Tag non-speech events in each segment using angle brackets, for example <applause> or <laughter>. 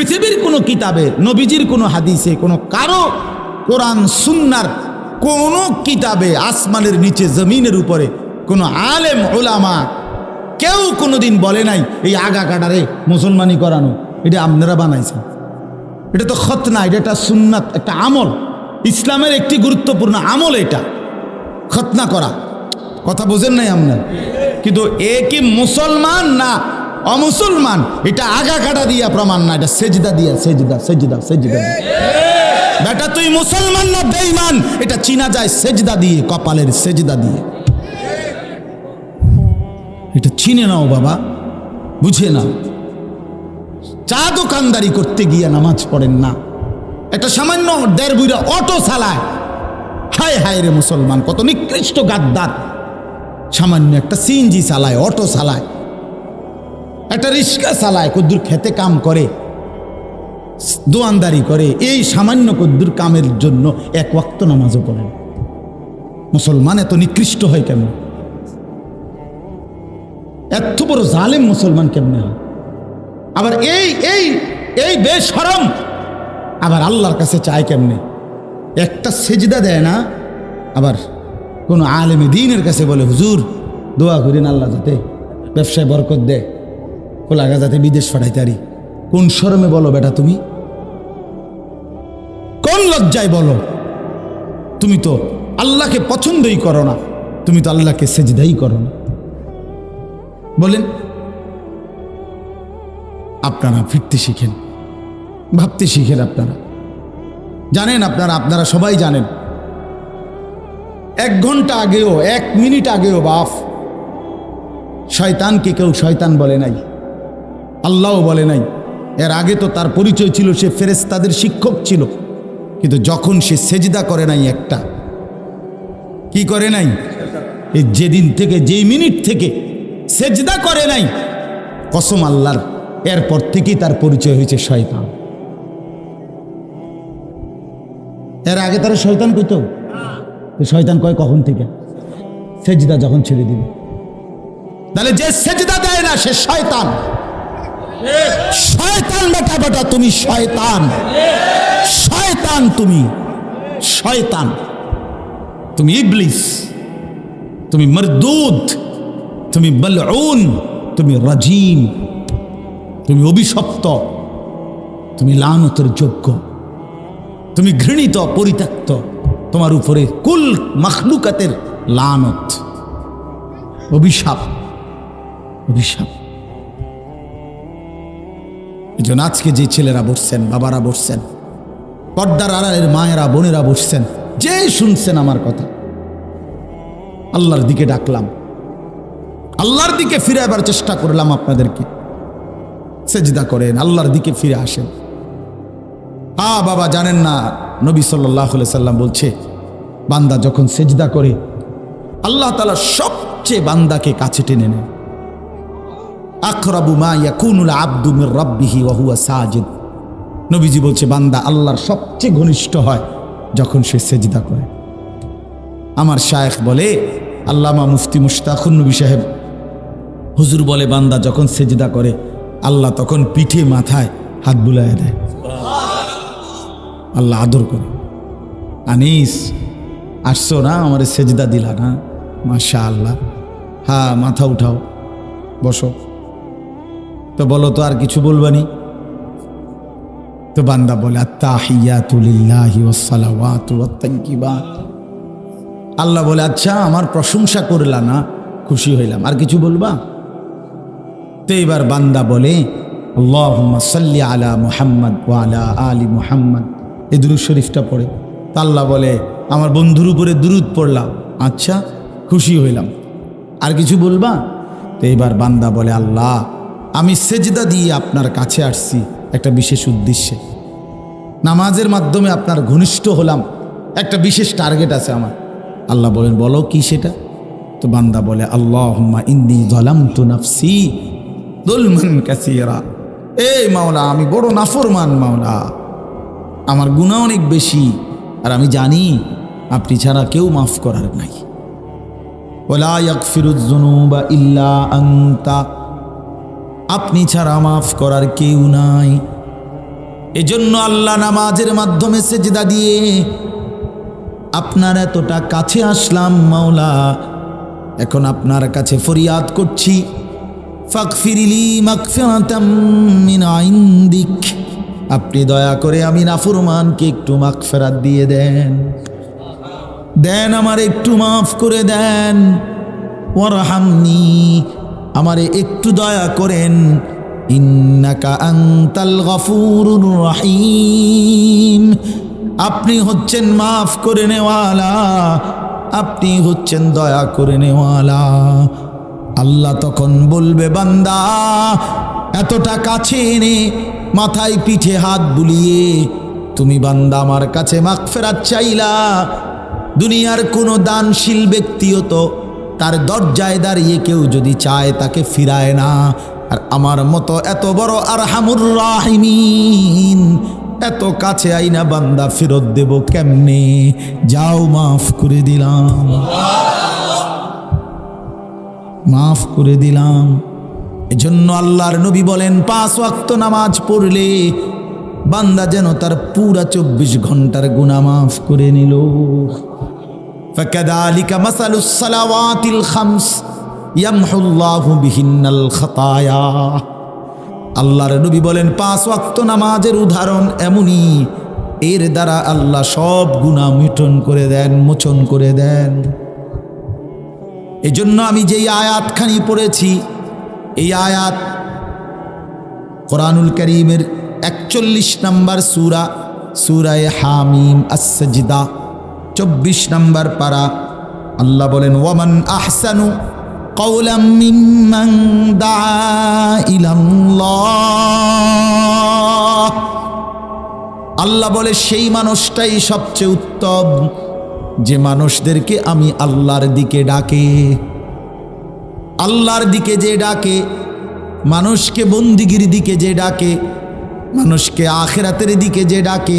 পৃথিবীর কোনো কিতাবে, নবীজির কোনো হাদিসে, কোনো কারও কোরআন, সুন্নার কোনো কিতাবে আসমানের নিচে, জমিনের উপরে কোনো আলেম ওলামা কেউ কোনোদিন বলে নাই, এই আগা কাটারে মুসলমানি করানো। এটা আপনারা বানাইছেন। এটা তো খত না এটা একটা সুন্নাত, একটা আমল। ইসলামের একটি গুরুত্বপূর্ণ আমল এটা। খতনা করা। কথা বোঝেন নাই আপনার কিন্তু এ কি মুসলমান না অমুসলমান এটা আগা কাটা দিয়া প্রমাণ না, এটা সেজদা দিয়া, সেজদা সেজদা সেজদা বেটা, তুই মুসলমান না বেঈমান? এটা চিনা যায় সেজদা দিয়ে, কপালের সেজদা দিয়ে। এটা চিনে নাও বাবা, বুঝে নাও। চা দোকানদারি করতে গিয়ে নামাজ পড়েন না। একটা সামান্য দেড় বুড়া অটো চালায়। হায় হায় রে মুসলমান, কত নিকৃষ্ট গাদ্দার। সামান্য একটা সিএনজি চালায়, অটো চালায়। একটা রিক্সা চালায় কদ্দুর খেতে কাম করে, দোয়ানদারি করে। এই সামান্য কদ্দুর কামের জন্য এক ওয়াক্ত নামাজও পড়েন মুসলমান এত নিকৃষ্ট হয় কেন? এত বড় জালেম মুসলমান কেমনে হয়? আবার এই এই এই বেসরম আবার আল্লাহর কাছে চায় কেমনে? একটা সেজদা দেয় না, আবার কোনো আলেমে দিনের কাছে বলে, হুজুর, দোয়া করিন আল্লাহ যাতে ব্যবসায় বরকত দেয়। খোলাগা যাতে বিদেশ পাঠাইতে পারি কোন শরমে বলো বেটা তুমি? কোন লজ্জায় বলো? তুমি তো আল্লাহকে পছন্দই করো না। তুমি তো আল্লাহকে সেজদাই করো না। বলেন, আপনারা ফিরতে শিখেন। ভাবতে শিখেন আপনারা। জানেন আপনারা আপনারা সবাই জানেন। এক ঘণ্টা আগেও, এক মিনিট আগেও বাফ শয়তানকে কেউ শয়তান বলে নাই। আল্লাহও বলে নাই। এর আগে তো তার পরিচয় ছিল, সে ফেরেস্তাদের শিক্ষক ছিল। কিন্তু যখন সে সেজদা করে নাই একটা, কি করে নাই? এই যেদিন থেকে, যেই মিনিট থেকে সেজদা করে নাই, কসম আল্লাহর, এরপর থেকেই তার পরিচয় হয়েছে শয়তান। এর আগে তারা শয়তান কইতো? শয়তান কয়, কখন থেকে? সেজদা যখন ছেড়ে দিবে তাহলে যে সেজদা দেয় না, সে শয়তান। শয়তান বেটা বেটা, তুমি শয়তান। শয়তান তুমি। শয়তান। তুমি ইবলিস। তুমি মরদুদ তুমি বলউন তুমি রাজিম। তুমি অভিশপ্ত। তুমি লানতের যোগ্য। তুমি ঘৃণিত, পরিত্যক্ত। তোমার উপরে কুল মখলুকাতের লানত। অভিশাপ। অভিশাপ। এই জন্য আজকে যে ছেলেরা বসছেন, বাবারা বসছেন, পর্দার আড়ালের মায়েরা, বোনেরা বসছেন, যে শুনছেন আমার কথা, আল্লাহর দিকে ডাকলাম। আল্লাহর দিকে ফিরে আবার চেষ্টা করলাম আপনাদেরকে। সেজদা করেন, আল্লাহর দিকে ফিরে আসেন। আ বাবা, জানেন না, নবী সাল্লাহ সাল্লাম বলছে, বান্দা যখন সেজদা করে, আল্লাহ তালা সবচেয়ে বান্দাকে কাছে টেনে নেন। আখরাবু মা ইয়াকুনুল আব্দু মির রাব্বিহি ওয়া হুয়া সাজিদ। নবীজি বলছে, বান্দা, আল্লাহর সবচেয়ে ঘনিষ্ঠ হয় যখন সে সেজদা করে। আমার শায়েখ বলে, আল্লামা মুফতি মুশতাকুন নবী সাহেব, হুজুর বলে, বান্দা, যখন সেজদা করে, আল্লাহ তখন পিঠে মাথায় হাত বুলায় দেয়। আল্লাহ আদর করে। আনিস, আসছো না? আমার সেজদা দিলা না? মাশা আল্লাহ হ্যাঁ মাথা উঠাও। বসো। তো বলো তো আর কিছু বলবানি তো বান্দা বলে আল্লাহ বলে আচ্ছা আমার প্রশংসা করলা না, খুশি হইলাম। আর কিছু বলবা? তো এবার বান্দা বলে আলা মুহাম্মদ আলা আলি মুহাম্মদ। এই দুরুদ শরীফটা পড়ে। আল্লাহ বলে, আমার বন্ধুর উপরে দুরুদ পড়লাম। আচ্ছা খুশি হইলাম। আর কিছু বলবা? তো এবার বান্দা বলে, আল্লাহ আমি সেজদা দিয়ে আপনার কাছে আসছি একটা বিশেষ উদ্দেশ্যে। নামাজের মাধ্যমে আপনার ঘনিষ্ঠ হলাম। একটা বিশেষ টার্গেট আছে আমার। আল্লাহ বলেন, বলো কি সেটা? তো বান্দা বলে আল্লাহ ইন্দি জলাম তু নাফসি দুলমান কাসিরা। এই মাওলা, আমি বড় নাফরমান মাওলা। আমার গুণা অনেক বেশি, আর আমি জানি আপনি ছাড়া কেউ মাফ করার নাই। ওলা ইয়াকফিরুজ্জুনুবা ইল্লা আনতা। আপনি ছাড়া মাফ করার কেউ নাই। এজন্য আল্লাহ নামাজের মাধ্যমে সেজদা দিয়ে আপনার এতটা কাছে আসলাম মাওলা, এখন আপনার কাছে ফরিয়াদ করছি। ফাকফিরিলি মাকফিরাতাম মিন ইনদিক আপনি দয়া করে আমি নাফুরমানকে একটু মাগফিরাত দিয়ে দেন। দেন আমার একটু মাফ করে দেন। ওয়ারহামনি আমারে একটু দয়া করেন। আপনি হচ্ছেন মাফ করে নেওয়ালা। আপনি হচ্ছেন দয়া করে নেওয়ালা। আল্লাহ তখন বলবে, বান্দা, এতটা কাছে এনে মাথায় পিঠে হাত বুলিয়ে তুমি বান্দা আমার কাছে মাগফেরাত চাইলা। দুনিয়ার কোনো দানশীল ব্যক্তিও তো তার দরজায় দাঁড়িয়ে কেউ যদি চায় তাকে ফিরায় না। আর আমার মতো এত বড় আর হামুর রাহিমিন, এত কাছে আইনা বান্দা ফেরত দেব কেমনে? যাও, মাফ করে দিলাম। মাফ করে দিলাম। এজন্য আল্লাহর নবী বলেন, পাঁচ ওয়াক্ত নামাজ পড়লে বান্দা যেন তার পুরা চব্বিশ ঘণ্টার গুণা মাফ করে নিল। فكذلك مثل الصلوات الخمس يمحو الله بهن الخطايا আল্লাহর নবী বলেন পাঁচ ওয়াক্ত নামাজের উদাহরণ এমনই এর দ্বারা আল্লাহ সব গুণা মিটন করে দেন মোচন করে দেন এই জন্য আমি যেই আয়াতখানি পড়েছি এই আয়াত কোরআনুল করিমের একচল্লিশ নম্বর সুরা সুরায় হামিম আসজিদা চব্বিশ নম্বর পারা। আল্লাহ বলেন, ওয়ামান আহসানু দা আল্লাহ বলে, সেই মানুষটাই সবচেয়ে উত্তম। যে মানুষদেরকে আমি আল্লাহর দিকে ডাকে। আল্লাহর দিকে যে ডাকে, মানুষকে বন্দিগির দিকে যে ডাকে, মানুষকে আখেরাতের দিকে যে ডাকে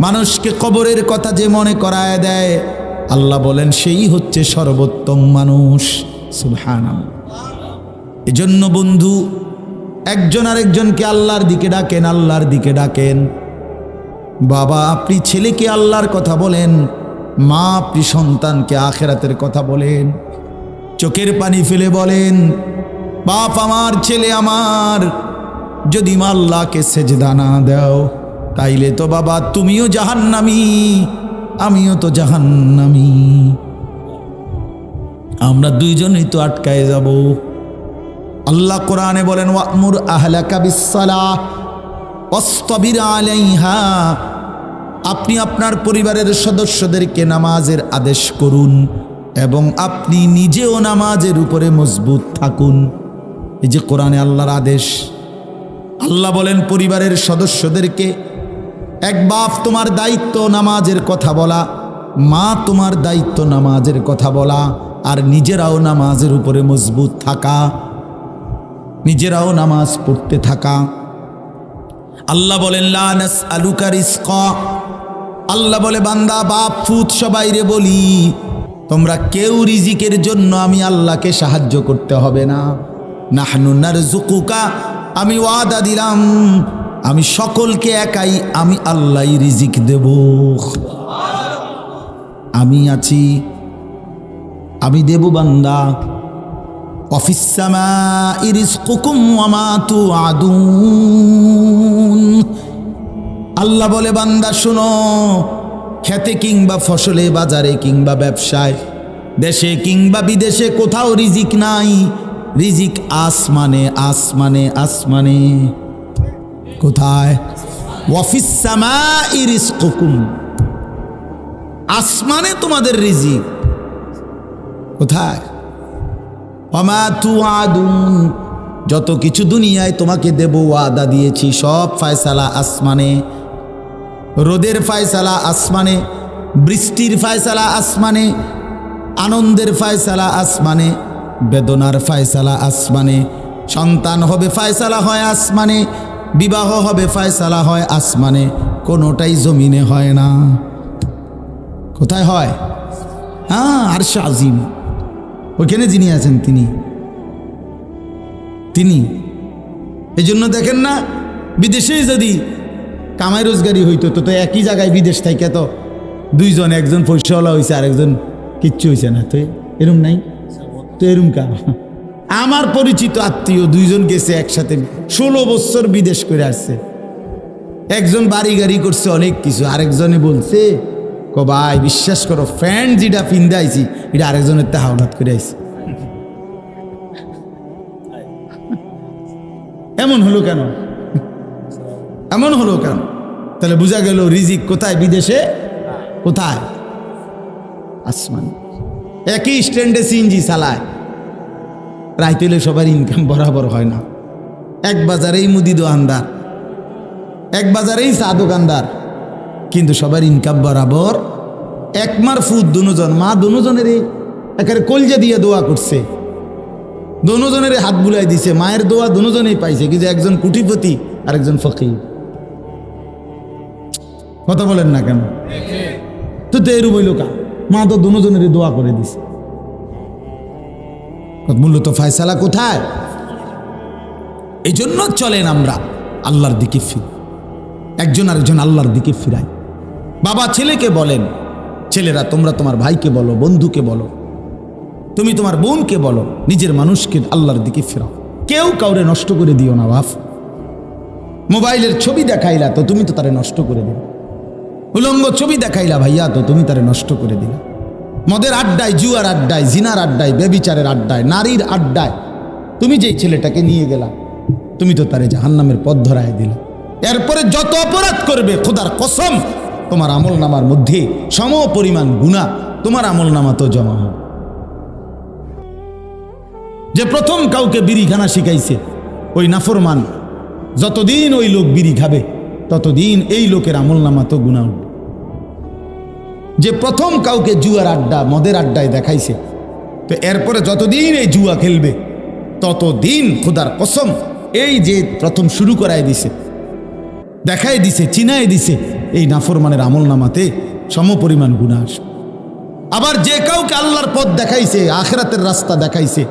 মানুষকে কবরের কথা যে মনে করায় দেয়, আল্লাহ বলেন, সেই হচ্ছে সর্বোত্তম মানুষ। সুবহানাম এজন্য বন্ধু, একজন আরেকজনকে আল্লাহর দিকে ডাকেন, আল্লাহর দিকে ডাকেন। বাবা, আপনি ছেলেকে আল্লাহর কথা বলেন, মা আপনি সন্তানকে আখেরাতের কথা বলেন, চোখের পানি ফেলে বলেন, বাপ আমার, ছেলে আমার, যদি মা আল্লাহকে সেজদা না দাও। তাইলে তো বাবা তুমিও জাহান্নামি, আমিও তো জাহান্নামি। আমরা দুইজনই তো আটকায় যাব। আল্লাহ কোরআনে বলেন ওয়ামুর আহলাকা বিসালাহ অস্তবির আলাইহা। আপনি আপনার পরিবারের সদস্যদেরকে নামাজের আদেশ করুন এবং আপনি নিজেও নামাজের উপরে মজবুত থাকুন। এই যে কোরআনে আল্লাহর আদেশ, আল্লাহ বলেন, পরিবারের সদস্যদেরকে এক বাপ তোমার দায়িত্ব নামাজের কথা বলা, মা তোমার দায়িত্ব নামাজের কথা বলা, আর নিজেরাও নামাজের উপরে মজবুত থাকা, নিজেরাও নামাজ পড়তে থাকা। আল্লাহ বলেন লানাস আলুকা রিস্ক আল্লাহ বলে, বান্দা, বাপ, ফুত সবাই রে বলি, তোমরা কেউ রিজিকের জন্য আমি আল্লাহকে সাহায্য করতে হবে না। নাহনুনার জুকুকা আমি ওয়াদা দিলাম আমি সকলকে একাই, আমি আল্লাহ রিজিক দেব। আমি আছি, আমি দেব বান্দা। আল্লাহ বলে, বান্দা, শুনো, খেতে কিংবা ফসলে বাজারে কিংবা ব্যবসায়, দেশে কিংবা বিদেশে কোথাও রিজিক নাই। রিজিক আসমানে আসমানে আসমানে। কোথায়? কুকুম আসমানে তোমাদের রিজিক। কোথায়? অমাতু আদুন যত কিছু দুনিয়ায় তোমাকে দেব, ওয়াদা দিয়েছি, সব ফায়সালা আসমানে। রোদের ফায়সালা আসমানে, বৃষ্টির ফায়সালা আসমানে, আনন্দের ফায়সালা আসমানে, বেদনার ফায়সালা আসমানে, সন্তান হবে ফায়সালা হয় আসমানে বিবাহ হবে, ফায়সালা হয়, আসমানে কোনোটাই জমিনে হয় না। কোথায় হয়? হ্যাঁ আর আজিম। ওইখানে যিনি আছেন তিনি। তিনি। এই জন্য দেখেন না, বিদেশে যদি কামাই রোজগারি হইতো, তো তো একই জায়গায় বিদেশ থেকে তো দুইজন, একজন পয়সাওয়ালা হয়েছে আরেকজন কিচ্ছু হয়েছে না। তো এরম নাই? তো এরম কা আমার পরিচিত আত্মীয় দুইজন গেছে একসাথে। ষোলো বছর বিদেশ করে আসছে। একজন বাড়ি গাড়ি করছে, অনেক কিছু। আরেকজনে বলছে, ক ভাই, বিশ্বাস করো, ফ্যান যেটা পিন্দে আইছি, এটা আরেকজনের তে হাওলাত করে আইছি। এমন হলো কেন? এমন হলো কেন? তাহলে বোঝা গেল রিজিক কোথায় বিদেশে? কোথায়? আসমান। একই স্ট্যান্ডে সিএনজি চালায়। রাইতেলে সবার ইনকাম বরাবর হয় না। এক বাজারেই মুদি দোকানদার এক বাজারেই চা দোকানদার কিন্তু সবার ইনকাম বরাবর একমার ফুদ দুজন মা দুজনের একেবারে কলজা দিয়ে দোয়া করছে। দুজনের হাত বুলাই দিছে মায়ের দোয়া দুজনেই পাইছে কিন্তু একজন কুটিপতি আর একজন ফকির। কথা বলেন না কেন? তো তো এরু বইল কা? মা তো দুজনের দোয়া করে দিছে। মূলত ফায়সালা কোথায়? এই জন্য চলেন আমরা আল্লাহর দিকে ফিরি। একজন আরেকজন আল্লাহর দিকে ফিরাই বাবা ছেলেকে বলেন, ছেলেরা, তোমরা তোমার ভাইকে বলো, বন্ধুকে বলো। তুমি তোমার বোনকে বলো, নিজের মানুষকে আল্লাহর দিকে ফেরাও। কেউ কাউরে নষ্ট করে দিও না, বাপ। মোবাইলের ছবি দেখাইলা তো তুমি তো তারে নষ্ট করে দিলে। উলঙ্গ ছবি দেখাইলা ভাইয়া তো তুমি তারে নষ্ট করে দিলে। মদের আড্ডায়, জুয়ার আড্ডায়, জিনার আড্ডায় বেবিচারের আড্ডায়, নারীর আড্ডায়। তুমি যেই ছেলেটাকে নিয়ে গেলা, তুমি তো তারে জাহান্নামের পথ ধরায় দিলা। এরপরে যত অপরাধ করবে, খোদার কসম, তোমার আমল নামার মধ্যে সম পরিমাণ গুণা তোমার আমল নামা তো জমা হবে। যে প্রথম কাউকে বিড়ি খানা শিখাইছে, ওই নাফরমান, যতদিন ওই লোক বিড়ি খাবে, ততদিন এই লোকের আমল নামা তো গুণা উঠবে। যে প্রথম কাউকে জুয়ার আড্ডা, মদের আড্ডায় দেখাইছে। তো এরপরে যতদিন এই জুয়া খেলবে, ততদিন খুদার কসম, এই যে প্রথম শুরু করায় দিছে দেখাই দিছে, চিনায় দিছে, এই নাফরমানের আমল নামাতে সমপরিমাণ গুণা আসবে। আবার যে কাউকে আল্লাহর পথ দেখাইছে, আখরাতের রাস্তা দেখাইছে,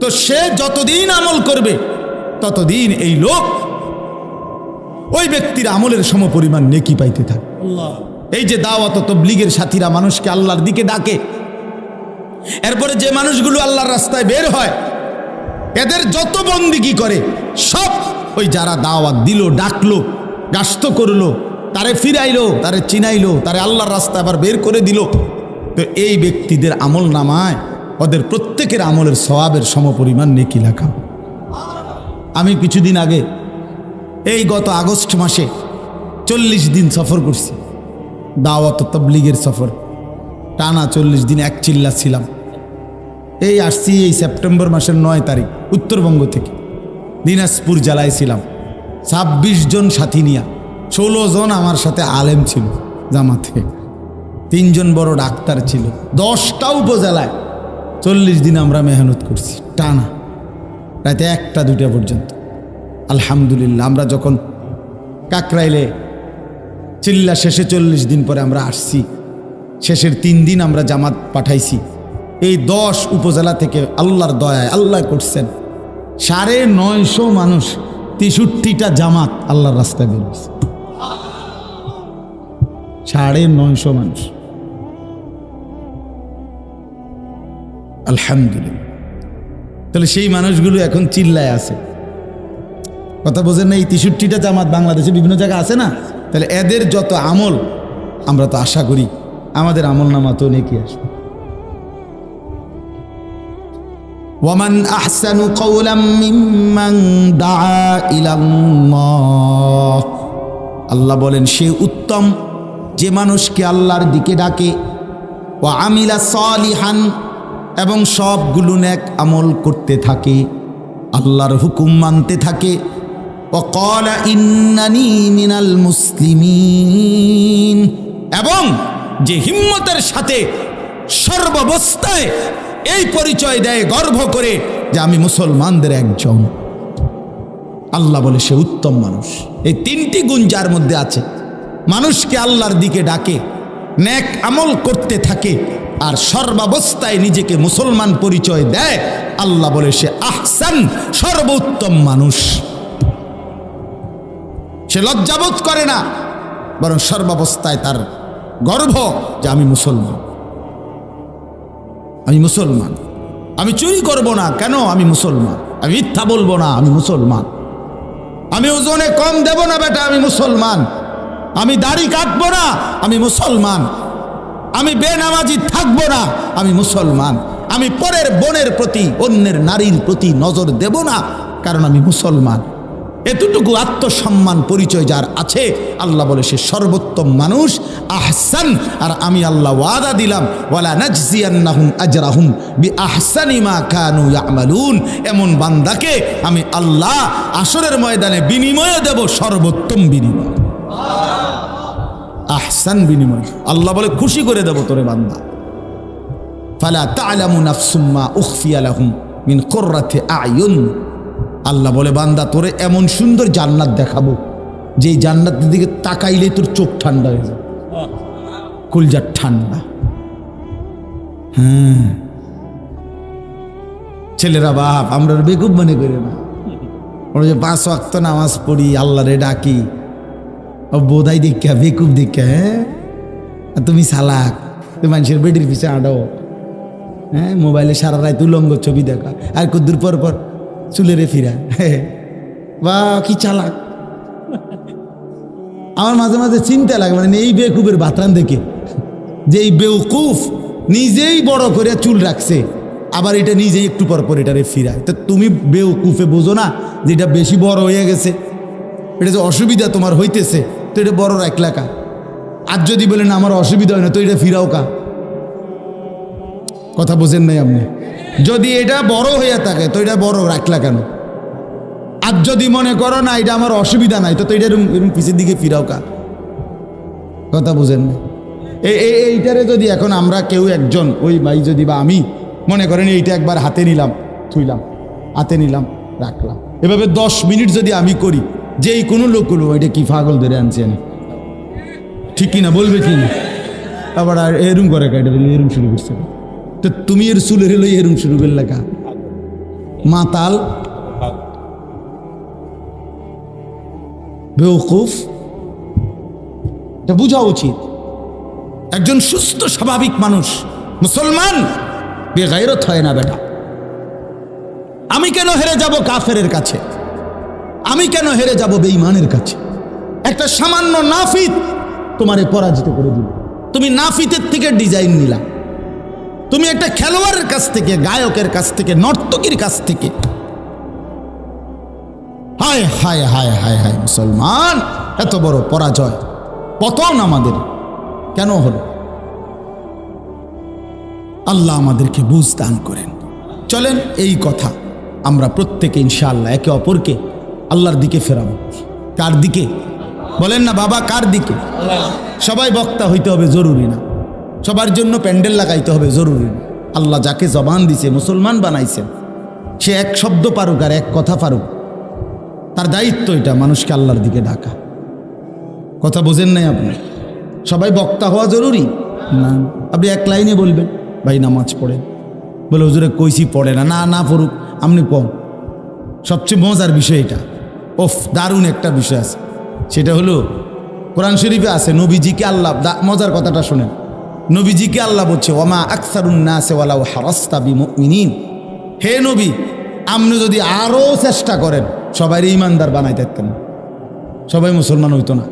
তো সে যতদিন আমল করবে, ততদিন এই লোক ওই ব্যক্তির আমলের সমপরিমাণ নেকি পাইতে থাকে এই যে দাওয়াত তবলিগের সাথীরা মানুষকে আল্লাহর দিকে ডাকে। এরপরে যে মানুষগুলো আল্লাহর রাস্তায় বের হয়, এদের যত বন্দিগি করে, সব ওই যারা দাওয়াত দিল, ডাকলো, গাস্ত করল, তারে ফিরাইলো, তারে চিনাইলো, তারে আল্লাহর রাস্তা আবার বের করে দিল। তো এই ব্যক্তিদের আমল নামায়, ওদের প্রত্যেকের আমলের সবাবের সমপরিমাণ নেকি লেখা। আমি কিছুদিন আগে, এই গত আগস্ট মাসে চল্লিশ দিন সফর করছি। দাওয়াত তবলিগের সফর। টানা চল্লিশ দিন এক চিল্লা ছিলাম এই আসছি এই সেপ্টেম্বর মাসের নয় তারিখ, উত্তরবঙ্গ থেকে। দিনাজপুর জেলায় ছিলাম ছাব্বিশ জন সাথী নিয়া, ষোলো জন আমার সাথে আলেম ছিল জামাতে। তিনজন বড় ডাক্তার ছিল। দশটা উপজেলায় চল্লিশ দিন আমরা মেহনত করছি, টানা। রাতে একটা দুটা পর্যন্ত। আলহামদুলিল্লাহ, আমরা যখন কাকরাইলে চিল্লা শেষে চল্লিশ দিন পরে আমরা আসছি। শেষের তিন দিন আমরা জামাত পাঠাইছি। এই দশ উপজেলা থেকে আল্লাহর দয়ায় আল্লাহ করছেন। সাড়ে নয়শো মানুষ, তেষট্টিটা জামাত আল্লাহর রাস্তায় বেরিয়েছে সাড়ে নয়শো মানুষ। আলহামদুলিল্লাহ। তাহলে সেই মানুষগুলো এখন চিল্লায় আছে। কথা বোঝেন না, এই তেষট্টিটা জামাত বাংলাদেশে বিভিন্ন জায়গায় আছে না? তাহলে এদের যত আমল, আমরা তো আশা করি আমাদের আমল নামা তো নেকি আসবে। ওয়ামান আহসানু কওলাম মিম্মান দাআ ইলাল্লাহ। আল্লাহ বলেন, সে উত্তম, যে মানুষকে আল্লাহর দিকে ডাকে ও আমিলা সলিহান, এবং সবগুলো নেক আমল করতে থাকে, আল্লাহর হুকুম মানতে থাকে কলা ইন্নানি মিনাল মুসলিমিন এবং যে হিম্মতের সাথে সর্বাবস্থায় এই পরিচয় দেয়, গর্ব করে যে আমি মুসলমানদের একজন। আল্লাহ বলে সে উত্তম মানুষ। এই তিনটি গুণ যার মধ্যে আছে। মানুষকে আল্লাহর দিকে ডাকে ন্যাক আমল করতে থাকে, আর সর্বাবস্থায় নিজেকে মুসলমান পরিচয় দেয়, আল্লাহ বলে সে আহসান সর্বোত্তম মানুষ। সে লজ্জাবোধ করে না, বরং সর্বাবস্থায় তার গর্ব যে আমি মুসলমান। আমি মুসলমান। আমি চুরি করব না, কেন আমি মুসলমান? আমি মিথ্যা বলব না, আমি মুসলমান। আমি ওজনে কম দেব না, বেটা, আমি মুসলমান। আমি দাড়ি কাটবো না, আমি মুসলমান। আমি বেনামাজি থাকব না, আমি মুসলমান। আমি পরের বোনের প্রতি, অন্যের নারীর প্রতি নজর দেব না, কারণ আমি মুসলমান। এতটুকু আত্মসম্মান, পরিচয় যার আছে, আল্লাহ বলে সে সর্বোত্তম মানুষ। আহসান, আর আমি আল্লাহ ওয়াদা দিলাম, ওয়ালা নাজজিয়ান্নাহুম আজরাহুম বি আহসানি মা কানু ইয়ামালুন। এমন বান্দাকে আমি আল্লাহ আসরের ময়দানে বিনিময়ে দেব সর্বোত্তম বিনিময়। আহসান বিনিময়। আল্লাহ বলে, খুশি করে দেব তোরে বান্দা। ফালা তালামু নাফসুম্মা উখফিয়া লাহুম মিন কুররাতি আয়ুন আল্লাহ বলে, বান্দা, তোরে এমন সুন্দর জান্নাত দেখাবো, যেই জান্নাতের দিকে তাকাইলে তোর চোখ ঠান্ডা হয়ে যায় কুলজার ঠান্ডা। হ্যাঁ। ছেলেরা বাপ, আমরা বেকুব মনে করি না। ওরা যে পাঁচ ওয়াক্ত নামাজ পড়ি আল্লাহ রে ডাকি। ও বোধাই দীক্ষা, বেকুব দীক্ষা হ্যাঁ? তুমি সালাক, তুমি মানুষের বেডির পিছে আডো হ্যাঁ মোবাইলে সারা রাত উলঙ্গ ছবি দেখা। আর কদ্দুর পর পর চুলেরে ফিরা। বা কি চালাক। আমার মাঝে মাঝে চিন্তা লাগে মানে এই বেকুবের বাতরান দেখে, যে এই বেউকুফ নিজেই বড় করে চুল রাখছে, আবার এটা নিজেই একটু পর পর এটারে ফিরায়। তো তুমি বেউকুফে বোঝো না যে এটা বেশি বড় হয়ে গেছে। এটা যে অসুবিধা তোমার হইতেছে, তো এটা বড় রাখলা কা আর যদি বলেন আমার অসুবিধা হয় না, তো এটা ফিরাও কা? কথা বোঝেন নাই আপনি। যদি এটা বড় হইয়া থাকে, তো এটা বড় রাখলা কেন? আর যদি মনে করো না, এটা আমার অসুবিধা নাই, তো তো এটা পিছের দিকে ফিরাও কা কথা বুঝেন না এই এই- এইটারে যদি এখন আমরা কেউ একজন, ওই ভাই যদি বা আমি মনে করেন এইটা একবার হাতে নিলাম, থুইলাম, হাতে নিলাম, রাখলাম। এভাবে দশ মিনিট যদি আমি করি, যেই কোনো লোক করব এটা কি ফাগল ধরে আনছেন ঠিক কিনা বলবে কি না আবার এরম করে কাটা এরম শুরু করছে। তো তুমি এর চুলের হলো এরম শুরু করলে কা? মাতাল বেউকুফ এটা বোঝা উচিত। একজন সুস্থ, স্বাভাবিক মানুষ, মুসলমান বেগাইরত হয় না বেটা। আমি কেন হেরে যাব কাফেরের কাছে? আমি কেন হেরে যাব বেঈমানের কাছে? একটা সামান্য নাফিত তোমারে পরাজিত করে দিল। তুমি নাফিতের থেকে ডিজাইন নিলা। তুমি একটা খেলোয়াড়ের কাছ থেকে, গায়কের কাছ থেকে, নর্তকীর কাছ থেকে। হায় হায় হায় হায় হায়, মুসলমান, এত বড় পরাজয়। পতন আমাদের। কেন হলো? আল্লাহ আমাদেরকে বুঝ দান করেন। চলেন এই কথা। আমরা প্রত্যেকে ইনশাআল্লাহ একে অপরকে আল্লাহর দিকে ফেরাবো। কার দিকে? বলেন না, বাবা, কার দিকে? সবাই বক্তা হইতে হবে, জরুরি না। সবার জন্য প্যান্ডেল লাগাইতে হবে, জরুরি। আল্লাহ যাকে জবান দিছে, মুসলমান বানাইছেন সে এক শব্দ পারুক আর এক কথা পারুক। তার দায়িত্ব এটা, মানুষকে আল্লাহর দিকে ডাকা। কথা বোঝেন নাই আপনি? সবাই বক্তা হওয়া জরুরি? না। আপনি এক লাইনে বলবেন, ভাই, নামাজ পড়েন। বলে, হুজুরে কইসি পড়ে না। না না পড়ুক, আপনি পড়। সবচেয়ে মজার বিষয় এটা। ওফ, দারুণ একটা বিষয় আছে। সেটা হলো, কোরআন শরীফে আছে, নবীজিকে আল্লাহ মজার কথাটা শোনেন। নবীজিকে আল্লাহ বলছে, ওমা ওয়ালাউ হারাস্তা হে নবী, আপনি যদি আরও চেষ্টা করেন সবাই ইমানদার বানাই থাকতেন। সবাই মুসলমান হইতো না।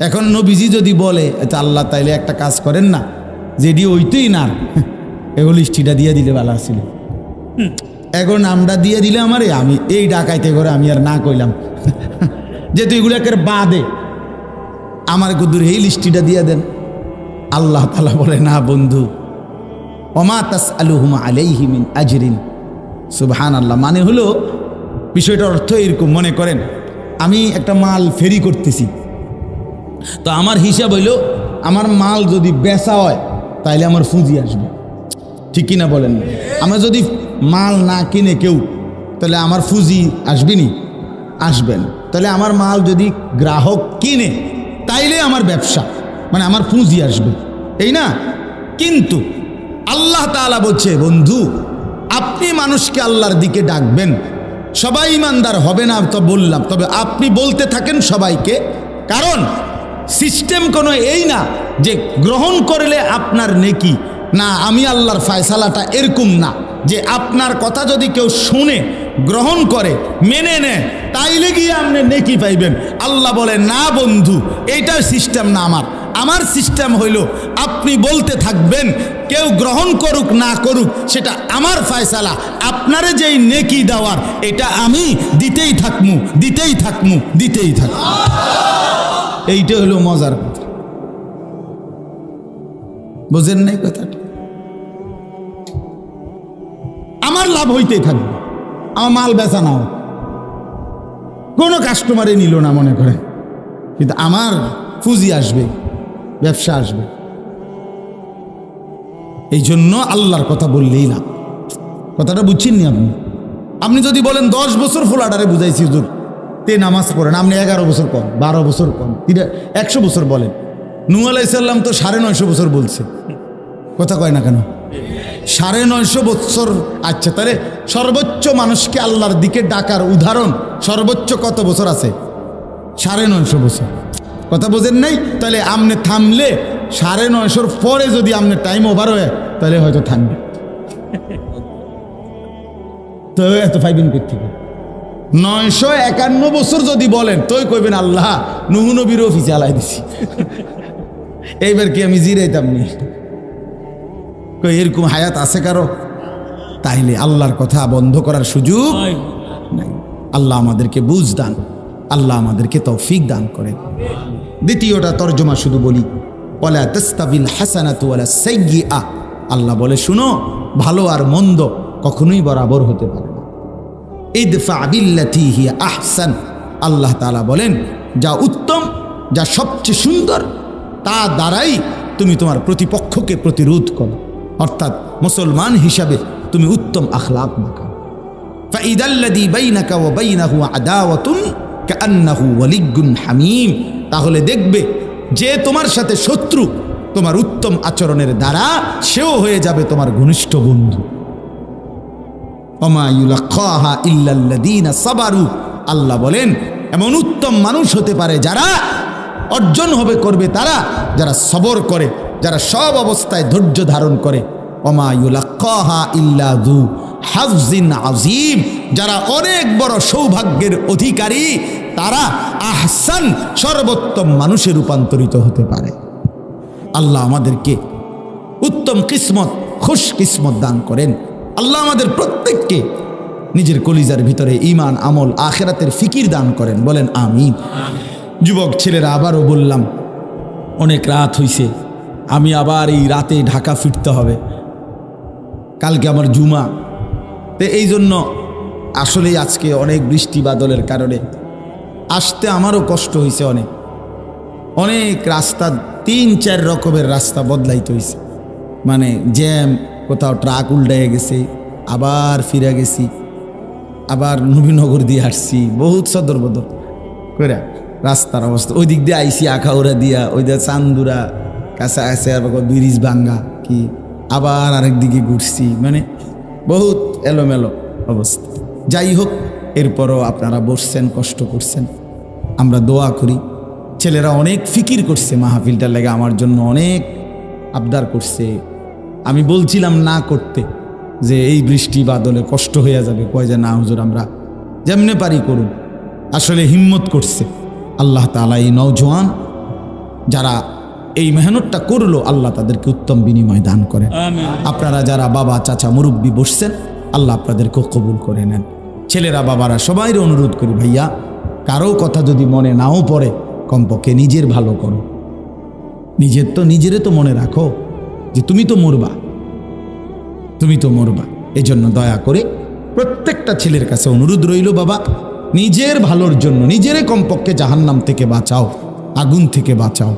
এখন নবীজি যদি বলে আচ্ছা আল্লাহ তাইলে একটা কাজ করেন না যেটি ওইতেই না <laughs> এগুলো লিস্টিটা দিয়ে দিলে ভালো ছিল এখন নামটা দিয়ে দিলে আমারে, আমি এই ডাকাইতে করে আমি আর না কইলাম। <laughs> যেহেতু এগুলো একের বাদে, আমার কুদুর এই লিস্টিটা দিয়ে দেন। আল্লাহ তালা বলে, না বন্ধু অমা তাস আলুহুম আলাইহিমিন আজরিন। সুবহান আল্লাহ মানে হলো বিষয়টার অর্থ এরকম, মনে করেন, আমি একটা মাল ফেরি করতেছি। তো আমার হিসাব হইল, আমার মাল যদি বেচা হয়, তাইলে আমার পুঁজি আসবে। ঠিক কিনা বলেন? আমরা যদি মাল না কিনে কেউ তাহলে আমার ফুজি আসবেনি, আসবেন। তাহলে আমার মাল যদি গ্রাহক কিনে, তাইলে আমার ব্যবসা। মানে আমার পুঁজি আসবে। এই না? কিন্তু আল্লাহ তাআলা বলছে, বন্ধু, আপনি মানুষকে আল্লাহর দিকে ডাকবেন। সবাই ইমানদার হবে না তো বললাম। তবে আপনি বলতে থাকেন সবাইকে। কারণ সিস্টেম কোনো এই না যে গ্রহণ করলে আপনার নেকি। না, আমি আল্লাহর ফায়সালাটা এরকম না যে আপনার কথা যদি কেউ শুনে, গ্রহণ করে, মেনে নেয়, তাইলে গিয়ে আপনি নেকি পাইবেন। আল্লাহ বলে, না বন্ধু এইটার সিস্টেম না আমার। আমার সিস্টেম হইল, আপনি বলতে থাকবেন, কেউ গ্রহণ করুক, না করুক, সেটা আমার ফায়সালা। আপনারে যেই নেকি দেওয়ার, এটা আমি দিতেই থাকমু দিতেই থাকমু দিতেই থাকমু। এইটা হলো মজার কথা। বোঝেন নাই কথাটা? আমার লাভ হইতেই থাকবে। আমার মাল বেচা নাও। কোনো কাস্টমারে নিল না মনে করে। কিন্তু আমার পুঁজি আসবে। ব্যবসা আসবে। এই জন্য আল্লাহর কথা বললেই না। কথাটা বুঝছেননি আপনি? আপনি যদি বলেন, দশ বছর ফোলাডারে বুঝাইছি হুজুর, তে নামাজ পড়েন, আপনি এগারো বছর কম, বারো বছর কম, তিরা, একশো বছর বলেন। নু আলাইসাল্লাম তো সাড়ে নয়শো বছর বলছে। কথা কয় না কেন? সাড়ে নয়শো বছর আচ্ছা তাহলে সর্বোচ্চ মানুষকে আল্লাহর দিকে ডাকার উদাহরণ, সর্বোচ্চ কত বছর আছে? সাড়ে নয়শো বছর। কথা বোঝেন নাই? তাহলে আমনে থামলে সাড়ে নয়শোর পরে যদি আমনে টাইম ওভার হয় তাহলে হয়তো থামবে। তো এত পাইবেন থেকে নয়শো একান্ন বছর যদি বলেন তোই কইবেন আল্লাহ নুহু নবীর অফিসে আলাই দিছি। এইবার কি আমি জিরাইতাম নি? কই এরকম হায়াত আছে কারও? তাইলে আল্লাহর কথা বন্ধ করার সুযোগ নাই। আল্লাহ আমাদেরকে বুঝ দান। আল্লাহ আমাদেরকে তৌফিক দান করেন। দ্বিতীয়টা তর্জমা শুধু বলি। ওলা আহ আল্লাহ বলে, শুনো, ভালো আর মন্দ কখনোই বরাবর হতে পারে না। আহসান। আল্লাহ তালা বলেন, যা উত্তম, যা সবচেয়ে সুন্দর, তা দ্বারাই তুমি তোমার প্রতিপক্ষকে প্রতিরোধ করো। অর্থাৎ মুসলমান হিসাবে তুমি উত্তম আখলাপ দেখাও ফাইদাল্লাদি বাইনাকা ও বাইনাহু আদাওয়াতুন কান্নাহু ওয়ালিগুন হামিম। তাহলে দেখবে যে তোমার সাথে শত্রু তোমার উত্তম আচরণের দ্বারা সেও হয়ে যাবে তোমার ঘনিষ্ঠ বন্ধু। সাবারু। আল্লাহ বলেন, এমন উত্তম মানুষ হতে পারে যারা অর্জন হবে করবে তারা, যারা সবর করে, যারা সব অবস্থায় ধৈর্য ধারণ করে। ইল্লাদু হাফজিন আজিম যারা অনেক বড় সৌভাগ্যের অধিকারী তারা আহসান সর্বোত্তম মানুষে রূপান্তরিত হতে পারে। আল্লাহ আমাদেরকে উত্তম কিসমত, খুশ কিসমত দান করেন। আল্লাহ আমাদের প্রত্যেককে নিজের কলিজার ভিতরে ইমান আমল, আখেরাতের ফিকির দান করেন। বলেন আমিন। যুবক ছেলেরা, আবারও বললাম, অনেক রাত হইছে, আমি আবার এই রাতে ঢাকা ফিরতে হবে। কালকে আমার জুমা। তো এই জন্য আসলেই আজকে অনেক বৃষ্টি বাদলের কারণে আসতে আমারও কষ্ট হয়েছে অনেক। অনেক রাস্তা, তিন চার রকমের রাস্তা বদলাইতে হয়েছে মানে জ্যাম, কোথাও ট্রাক উল্টাইয়া গেছে, আবার ফিরে গেছি, আবার নবীনগর দিয়ে আসছি, বহুত সদর বদর। করে রাস্তার অবস্থা। ওই দিক দিয়ে আইসি আখাউড়া দিয়া, ওই দিয়ে চান্দুরা, কাছে আছে আবার ব্রিজ ভাঙ্গা কি, আবার আরেক দিকে ঘুরছি। মানে বহুত এলোমেলো অবস্থা। যাই হোক, এরপরও আপনারা বসছেন, কষ্ট করছেন। আমরা দোয়া করি। ছেলেরা অনেক ফিকির করছে মাহফিলটার লেগে আমার জন্য অনেক আবদার করছে। আমি বলছিলাম না করতে যে এই বৃষ্টি বাদলে কষ্ট হয়ে যাবে কয় যে না হুজুর আমরা যেমনে পারি করুন। আসলে হিম্মত করছে আল্লাহ তালা এই নৌজওয়ান যারা এই মেহনতটা করল আল্লাহ তাদেরকে উত্তম বিনিময় দান করেন। আপনারা যারা বাবা চাচা মুরব্বী বসছেন আল্লাহ আপনাদেরকে কবুল করে নেন। ছেলেরা বাবারা সবাই অনুরোধ করি ভাইয়া কারও কথা যদি মনে নাও পড়ে, কমপক্ষে নিজের ভালো করো। নিজের তো নিজেরে তো মনে রাখো যে তুমি তো মরবা। তুমি তো মরবা। এজন্য দয়া করে প্রত্যেকটা ছেলের কাছে অনুরোধ রইল, বাবা, নিজের ভালোর জন্য, নিজেরে কমপক্ষে জাহান্নাম থেকে বাঁচাও, আগুন থেকে বাঁচাও।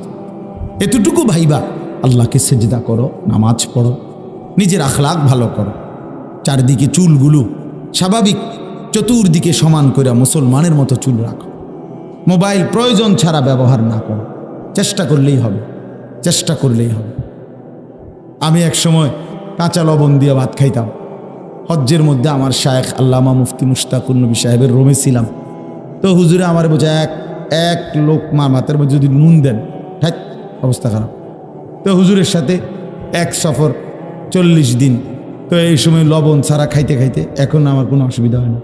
এতটুকু ভাইবা, আল্লাহকে সেজদা করো, নামাজ পড়ো, নিজের আখলাক ভালো করো। চারদিকে চুলগুলো স্বাভাবিক চতুর্দিকে সমান করে মুসলমানের মতো চুল রাখো। মোবাইল প্রয়োজন ছাড়া ব্যবহার না করো। চেষ্টা করলেই হবে। চেষ্টা করলেই হবে। আমি এক সময় কাঁচা লবণ দিয়ে ভাত খাইতাম। হজ্জের মধ্যে আমার শায়েখ আল্লামা মুফতি মুশতাকুর নবী সাহেবের রোমে ছিলাম। তো হুজুরে আমার বোঝা এক এক লোক মা মাথার মধ্যে যদি নুন দেন হ্যাঁ অবস্থা খারাপ। তো হুজুরের সাথে এক সফর চল্লিশ দিন। তো এই সময় লবণ ছাড়া খাইতে খাইতে এখন আমার কোনো অসুবিধা হয় না।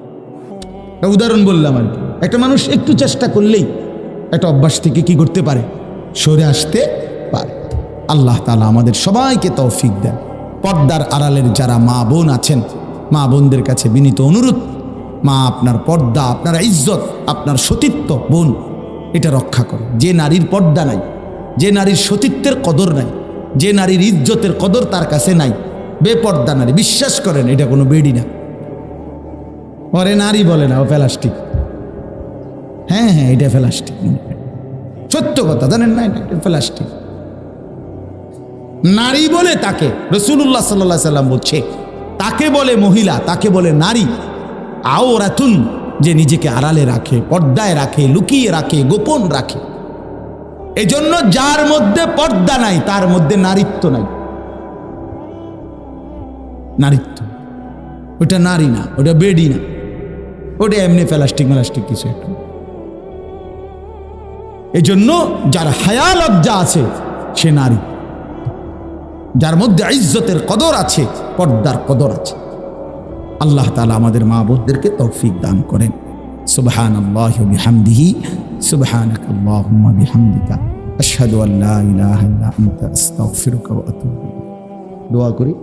উদাহরণ বললাম আর একটা মানুষ একটু চেষ্টা করলেই একটা অভ্যাস থেকে কি করতে পারে? সরে আসতে পারে। আল্লাহ তালা আমাদের সবাইকে তৌফিক দেন। পর্দার আড়ালের যারা মা বোন আছেন, মা বোনদের কাছে বিনীত অনুরোধ, মা আপনার পর্দা, আপনার ইজ্জত, আপনার সতীত্ব, বোন, এটা রক্ষা করো। যে নারীর পর্দা নাই, যে নারীর সতীত্বের কদর নাই, যে নারীর ইজ্জতের কদর তার কাছে নাই, বেপর্দা নারী, বিশ্বাস করেন, এটা কোনো বেডি না। পরে নারী বলে না, ও প্লাস্টিক। হ্যাঁ হ্যাঁ এটা প্লাস্টিক। সত্য কথা, জানেন না, এটা প্লাস্টিক। নারী বলে তাকে রসুল্লাহ সাল্লাহ সাল্লাম বলছে, তাকে বলে মহিলা, তাকে বলে নারী। আও রাতুন যে নিজেকে আড়ালে রাখে, পর্দায় রাখে, লুকিয়ে রাখে, গোপন রাখে। এজন্য যার মধ্যে পর্দা নাই, তার মধ্যে নারীত্ব নাই। নারীত্ব। ওটা নারী না ওটা বেডি না। ওটা এমনি প্লাস্টিক মেলাস্টিক কিছু একটা। এজন্য যার হায়া লজ্জা আছে, সে নারী। যার মধ্যে ইজ্জতের কদর আছে, পর্দার কদর আছে। আল্লাহ তালা আমাদের মা বোনদেরকে তৌফিক দান করেন। সুবহান আল্লাহ বিহামদিহি দোয়া করি।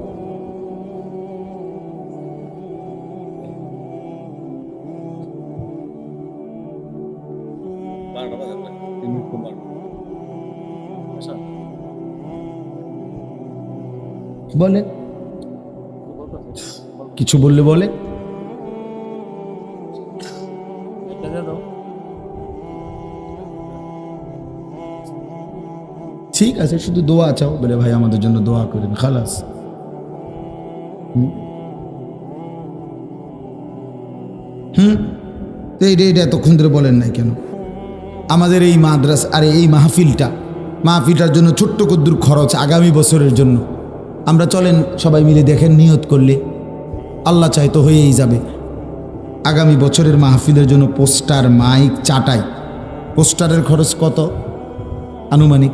বলে। কিছু বললে বলে। ঠিক আছে, শুধু দোয়া চাও। বলে, ভাই, আমাদের জন্য দোয়া করেন, খালাস। হুম? তো এইটা এইটা এতক্ষণ ধরে বলেন নাই কেন? আমাদের এই মাদ্রাস আরে এই মাহফিলটা, মাহফিলটার জন্য ছোট্ট কদ্দুর খরচ আগামী বছরের জন্য। আমরা চলেন, সবাই মিলে দেখেন নিয়ত করলে। আল্লাহ চাই তো হয়েই যাবে। আগামী বছরের মাহফিলের জন্য পোস্টার, মাইক, চাটাই। পোস্টারের খরচ কত? আনুমানিক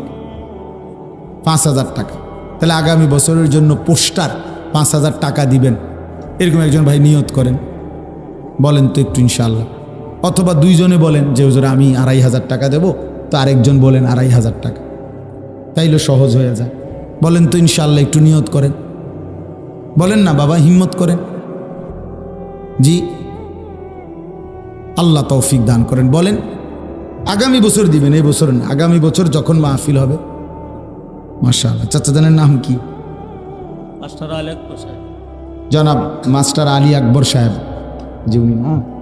পাঁচ হাজার টাকা। তাহলে আগামী বছরের জন্য পোস্টার পাঁচ হাজার টাকা দিবেন। এরকম একজন ভাই নিয়ত করেন। বলেন তো একটু ইনশাল্লাহ অথবা দুইজনে বলেন যে হুজুর আমি আড়াই হাজার টাকা দেব। তো আরেকজন বলেন আড়াই হাজার টাকা। তাইলে সহজ হয়ে যায়। বলেন তো ইনশাল্লাহ একটু নিয়ত করেন। বলেন না বাবা হিম্মত করেন। জি আল্লাহ তৌফিক দান করেন। বলেন আগামী বছর দিবেন এই বছর না আগামী বছর যখন মাহফিল হবে। আল্লাহ চাচা জানের নাম কি? মাস্টার আলেক সাহেব। জনাব মাস্টার আলী আকবর সাহেব। জি উনি না?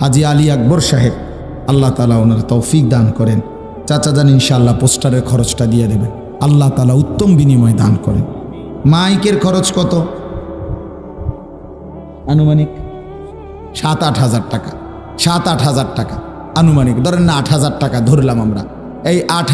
হাজি আলী আকবর সাহেব, আল্লাহ তালা ওনার তৌফিক দান করেন। চাচা যান ইনশাল্লাহ পোস্টারের খরচটা দিয়ে দেবেন। আল্লাহ তালা উত্তম বিনিময় দান করেন। মাইকের খরচ কত? আনুমানিক সাত আট হাজার টাকা। সাত আট হাজার টাকা। আনুমানিক, ধরেন না আট হাজার টাকা ধরলাম আমরা। এই আট